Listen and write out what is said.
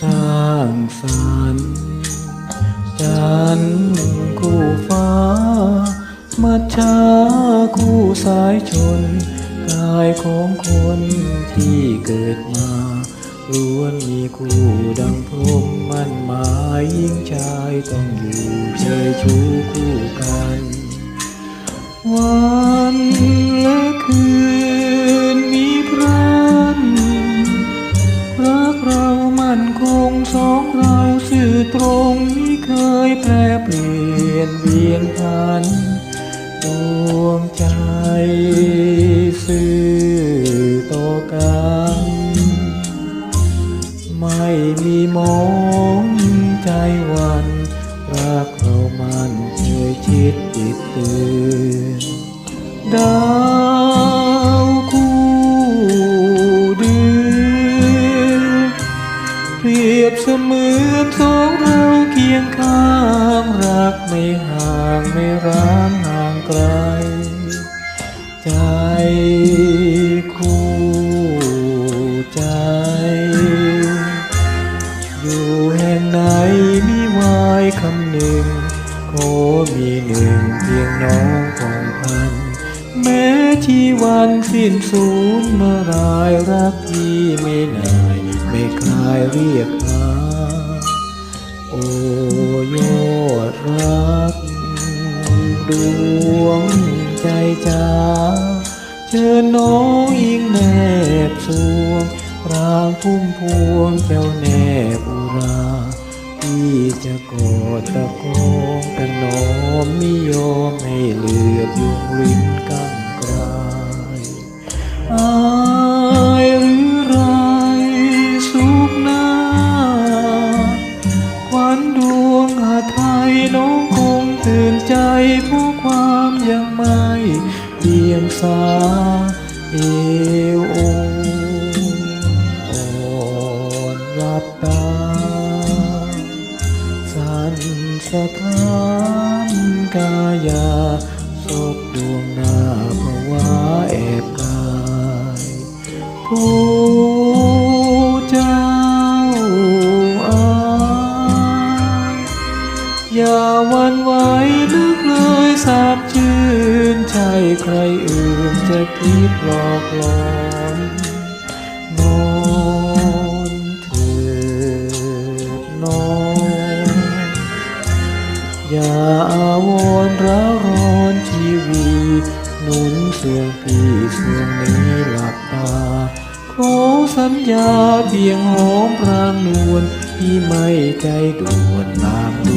สร้างสรรค์จันทร์คู่ฟ้ามัจฉาคู่สายชน กายของคนที่เกิดมาล้วนมีคู่ดังพรหมมันหมายยิ่งชายต้องอยู่เชยชูคู่กัน วันและคืน เคยแปรเปลี่ยนเวียนพันดวงใจสื่อต่อกันไม่มีมองใจวันรักเรามันเคยชิดติดเตือนด เปรียบเสมือนสองเราเคียงข้างรักไม่ห่างไม่ร้างห่างไกล ใจคู่ใจ อยู่แห่งไหนมีวายคำหนึ่งขอมีหนึ่งเพียงน้องของพัน แม้ชีวันสิ้นสูญเมื่อรายรักพี่ไม่ เรียกหา โอ้ยดรัก ดวงใจจ้าเชิญน้องอิงแนบสวงรางพุ่มพวงเจ้าแนบอุราที่จะกอดตะโกงกันน้อมนิยมให้เหลือบยุงรินกังกรา เดียงสาเอวองอ่อนรับตา สันสะท้านกายาศพดวงหน้าภาวะแอบกายผู้ คิดหลอกหลอนนอนเถิดนอนอย่าอาวรร้าร้อนชีวีหนุนเสียงพี่เสียงนี้หลับตาขอสัญญาเพียงหอมพรางนวลที่ไม่ใจด่วนตามด